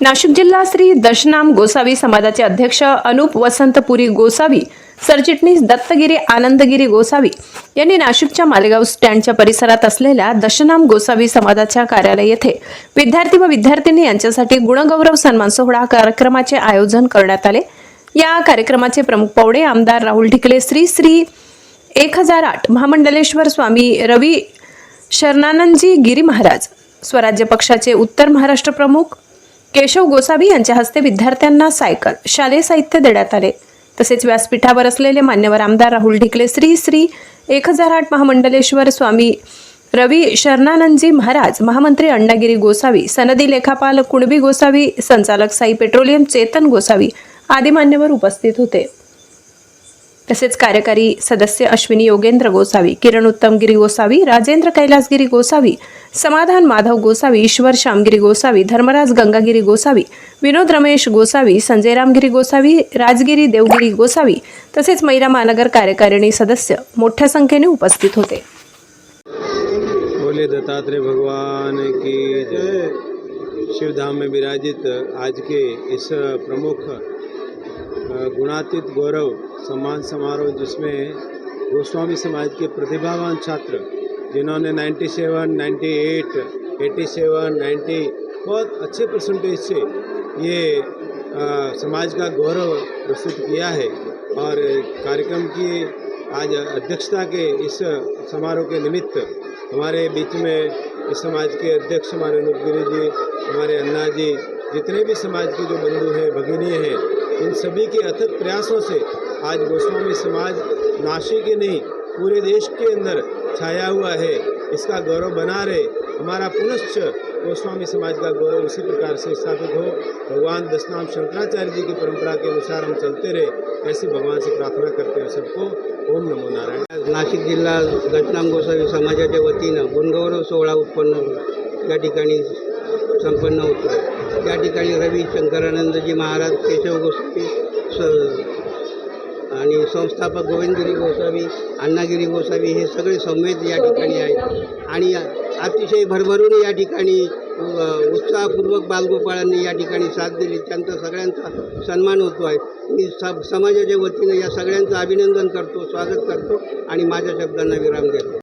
नाशिक जिल्हा श्री दशनाम गोसावी समाजाचे अध्यक्ष अनुप वसंतपुरी गोसावी सरचिटणीस दत्तगिरी आनंदगिरी गोसावी यांनी नाशिकच्या मालेगाव स्टँडच्या परिसरात असलेल्या दशनाम गोसावी समाजाच्या कार्यालय येथे विद्यार्थी व विद्यार्थिनी यांच्यासाठी गुणगौरव सन्मान सोहळा कार्यक्रमाचे आयोजन करण्यात आले. या कार्यक्रमाचे प्रमुख पाहुणे आमदार राहुल ढिकले श्री श्री एक हजार आठ महामंडलेश्वर स्वामी रवी शरणानंदजी गिरी महाराज स्वराज्य पक्षाचे उत्तर महाराष्ट्र प्रमुख केशव गोसावी यांच्या हस्ते विद्यार्थ्यांना सायकल शालेय साहित्य देण्यात आले. तसेच व्यासपीठावर असलेले मान्यवर आमदार राहुल ढिकले श्री श्री एक हजार आठ महामंडलेश्वर स्वामी रवी शरणानंदजी महाराज महामंत्री अण्णागिरी गोसावी सनदी लेखापाल कुणबी गोसावी संचालक साई पेट्रोलियम चेतन गोसावी आदी मान्यवर उपस्थित होते. तसेच कार्यकारी सदस्य अश्विनी योगेंद्र गोसावी किरण उत्तमगिरी गोसावी राजेंद्र कैलासगिरी गोसावी समाधान माधव गोसावी ईश्वर श्यामगिरी गोसावी धर्मराज गंगागिरी गोसावी विनोद रमेश गोसावी संजय रामगिरी गोसावी राजगिरी देवगिरी गोसावी तसेच मैरा महानगर कार्यकारिणी सदस्य मोठ्या संख्येने उपस्थित होते. बोले दत्तात्रेय भगवान की जय। शिवधाम में विराजित आज के इस प्रमुख गुणातीत गौरव सम्मान समारोह जिसमें गोस्वामी समाज के प्रतिभावान छात्र जिन्होंने 97, 98, 87, 90 बहुत अच्छे परसेंटेज से ये अ, समाज का गौरव प्रस्तुत किया है और कार्यक्रम की आज अध्यक्षता के इस समारोह के निमित्त हमारे बीच में इस समाज के अध्यक्ष हमारे अनुपगिरी जी हमारे अन्ना जी जितने भी समाज के जो बंधु हैं भगिनी हैं इन सभी के अथक प्रयासों से आज गोस्वामी समाज नासिक ही नहीं पूरे देश के अंदर छाया हुआ है, इसका गौरव बना रहे। हमारा पुनश्च गोस्वामी समाज का गौरव इसी प्रकार से स्थापित हो। भगवान दशनाम शंकराचार्य जी की परंपरा के अनुसार हम चलते रहे, ऐसी भगवान से प्रार्थना करते हैं सबको। ओम नमो नारायण। नाशिक जिल्हा दशनाम गोसावी समाजाच्या वतीनं गुणगौरव सोहळा उत्पन्न या ठिकाणी संपन्न होतो. या ठिकाणी रवी शंकरानंदजी महाराज केशव स आणि संस्थापक गोविंदगिरी गोसावी अण्णागिरी गोसावी हे सगळे संवेद या ठिकाणी आहेत. आणि अतिशय भरभरून या ठिकाणी उत्साहपूर्वक बालगोपाळांनी या ठिकाणी साथ दिली. त्यांचा सगळ्यांचा सन्मान होतो आहे. मी स समाजाच्या वतीनं या सगळ्यांचं अभिनंदन करतो स्वागत करतो आणि माझ्या शब्दांना विराम देतो.